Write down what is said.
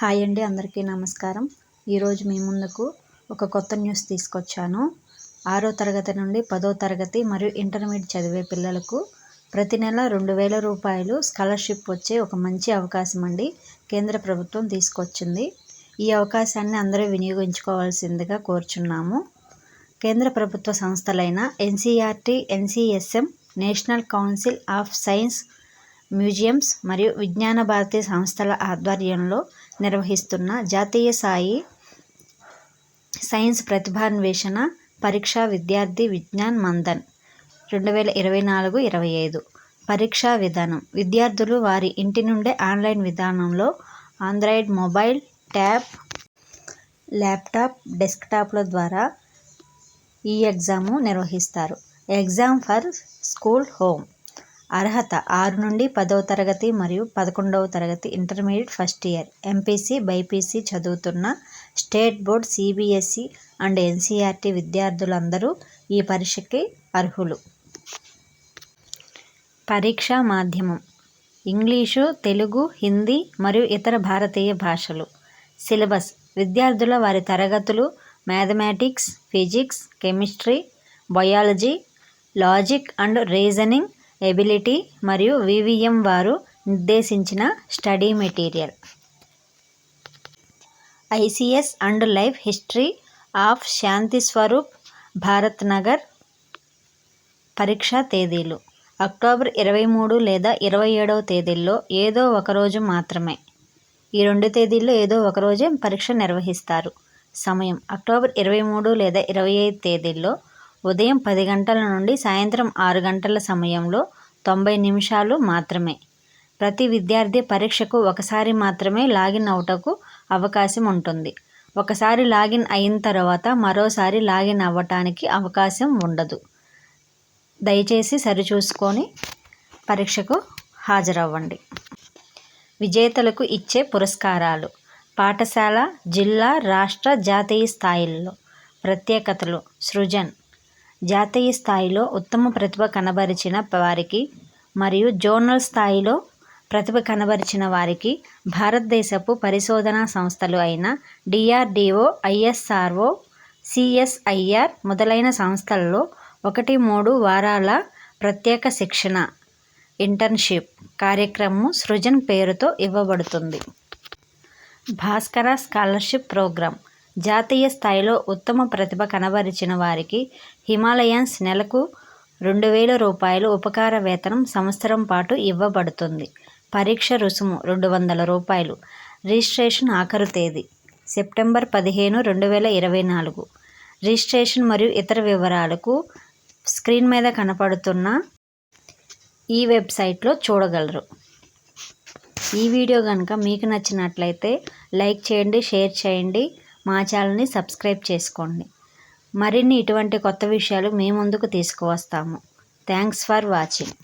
Hi అండి అందరికీ నమస్కారం. ఈరోజు మీ ముందుకు ఒక కొత్త న్యూస్ తీసుకొచ్చాను. ఆరో తరగతి నుండి పదో తరగతి మరియు ఇంటర్మీడియట్ చదివే పిల్లలకు ప్రతి నెల రెండు వేల రూపాయలు స్కాలర్షిప్ వచ్చే ఒక మంచి అవకాశం అండి కేంద్ర ప్రభుత్వం తీసుకొచ్చింది. ఈ అవకాశాన్ని అందరూ వినియోగించుకోవాల్సిందిగా కోరుచున్నాము. కేంద్ర ప్రభుత్వ సంస్థలైన NCRT NCSM national council of science museums మరియు విజ్ఞాన భారతి సంస్థల ఆధ్వర్యంలో నిర్వహిస్తున్న జాతీయ స్థాయి సైన్స్ ప్రతిభాన్వేషణ పరీక్షా విద్యార్థి విజ్ఞాన్ మందన్ రెండు వేల ఇరవై నాలుగు ఇరవై ఐదు పరీక్షా విధానం. విద్యార్థులు వారి ఇంటి నుండే ఆన్లైన్ విధానంలో ఆండ్రాయిడ్ మొబైల్ ట్యాబ్ ల్యాప్టాప్ డెస్క్టాప్ల ద్వారా ఈ ఎగ్జాము నిర్వహిస్తారు. Exam for school home. అర్హత ఆరు నుండి పదవ తరగతి మరియు పదకొండవ తరగతి intermediate first year. MPC BiPC చదువుతున్న state board CBSE and NCRT విద్యార్థులందరూ ఈ పరీక్షకి అర్హులు. పరీక్షా మాధ్యమం. ఇంగ్లీషు తెలుగు హిందీ మరియు ఇతర భారతీయ భాషలు. సిలబస్. విద్యార్థుల వారి తరగతులు mathematics physics chemistry biology logic and reasoning ability మరియు వివిఎం వారు నిర్దేశించిన study material. ICS and life history of Shanti Swarup Bhatnagar. పరీక్షా తేదీలు. అక్టోబర్ ఇరవై మూడు లేదా ఇరవై ఏడవ తేదీల్లో ఏదో ఒకరోజు మాత్రమే. ఈ రెండు తేదీల్లో ఏదో ఒకరోజే పరీక్ష నిర్వహిస్తారు. సమయం. అక్టోబర్ ఇరవై మూడు లేదా ఇరవై ఐదు తేదీల్లో ఉదయం పది గంటల నుండి సాయంత్రం ఆరు గంటల సమయంలో తొంభై నిమిషాలు మాత్రమే. ప్రతి విద్యార్థి పరీక్షకు ఒకసారి మాత్రమే లాగిన్ అవుటకు అవకాశం ఉంటుంది. ఒకసారి లాగిన్ అయిన తర్వాత మరోసారి లాగిన్ అవ్వటానికి అవకాశం ఉండదు. దయచేసి సరిచూసుకొని పరీక్షకు హాజరవ్వండి. విజేతలకు ఇచ్చే పురస్కారాలు. పాఠశాల జిల్లా రాష్ట్ర జాతీయ స్థాయిల్లో ప్రత్యేకతలు. సృజన్ జాతీయ స్థాయిలో ఉత్తమ ప్రతిభ కనబరిచిన వారికి మరియు జోనల్ స్థాయిలో ప్రతిభ కనబరిచిన వారికి భారతదేశపు పరిశోధనా సంస్థలు అయిన డిఆర్డిఓ ఐఎస్ఆర్ఓ సిఎస్ఐఆర్ మొదలైన సంస్థల్లో ఒకటి మూడు వారాల ప్రత్యేక శిక్షణ ఇంటర్న్షిప్ కార్యక్రమం సృజన్ పేరుతో ఇవ్వబడుతుంది. భాస్కర స్కాలర్షిప్ ప్రోగ్రాం జాతీయ స్థాయిలో ఉత్తమ ప్రతిభ కనబరిచిన వారికి హిమాలయన్స్ నెలకు రెండు వేల రూపాయలు ఉపకార వేతనం సంవత్సరం పాటు ఇవ్వబడుతుంది. పరీక్ష రుసుము రెండు వందల రూపాయలు. రిజిస్ట్రేషన్ ఆఖరు తేదీ సెప్టెంబర్ పదిహేను రెండు వేల ఇరవై నాలుగు. రిజిస్ట్రేషన్ మరియు ఇతర వివరాలకు స్క్రీన్ మీద కనపడుతున్న ఈ వెబ్సైట్లో చూడగలరు. ఈ వీడియో కనుక మీకు నచ్చినట్లయితే లైక్ చేయండి షేర్ చేయండి. మా ఛానల్ని సబ్స్క్రైబ్ చేసుకోండి. మరిన్ని ఇటువంటి కొత్త విషయాలు మీ ముందుకు తీసుకువస్తాము. Thanks for watching.